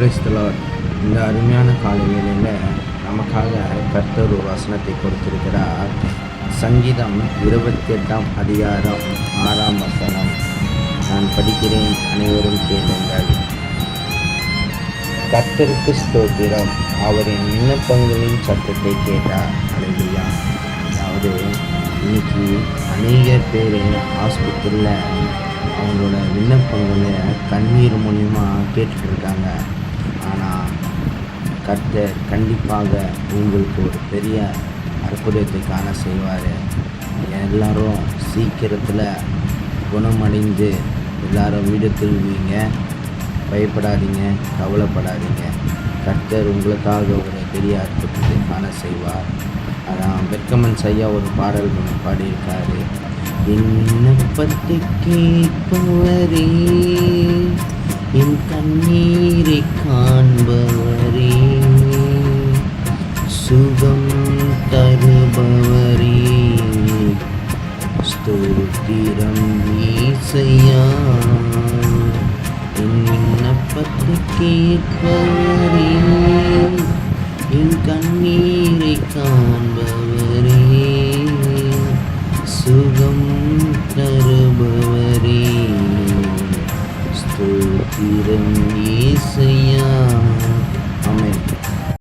கிறிஸ்தலார் இந்த அருமையான காலை வேளையில் நமக்காக கர்த்தர் ஒரு வசனத்தை கொடுத்திருக்கிறார். சங்கீதம் இருபத்தி எட்டாம் அதிகாரம் ஆறாம் வசனம். நான் படிக்கிறேன் அனைவரும் கேளுங்கள். கர்த்தருக்கு ஸ்தோத்திரம். அவரின் விண்ணப்பங்களின் சத்தத்தை கேட்டார். அழகியா அதாவது இன்னைக்கு அநேக பேர் ஆஸ்பத்திரியில் அவங்களோட விண்ணப்பங்களை கண்ணீர் மூலிமா கேட்டுட்ருக்காங்க ஆனால் கர்த்தர் கண்டிப்பாக உங்களுக்கு ஒரு பெரிய அற்புதத்தை காண செய்வார். எல்லாரும் சீக்கிரத்தில் குணமடைந்து எல்லாரும் வீடு திரும்புவீங்க. பயப்படாதீங்க கவலைப்படாதீங்க. கர்த்தர் உங்களுக்காக ஒரு பெரிய அற்புதத்தை காண செய்வார். அதான் வெட்கமன் ஐயா ஒரு பாடல் ஒன்று பாடியிருக்காரு. என் விண்ணப்பத்தை கேட்பவரே சுகம் தருபவரே ஸ்தோத்திரம் ஈசையா என் விண்ணப்பத்தை கேட்பவரே என் கண்ணீரை காண்பவரே சுகம் தருபவரே ஸ்தோத்திரம் ஈசையா ஆமென்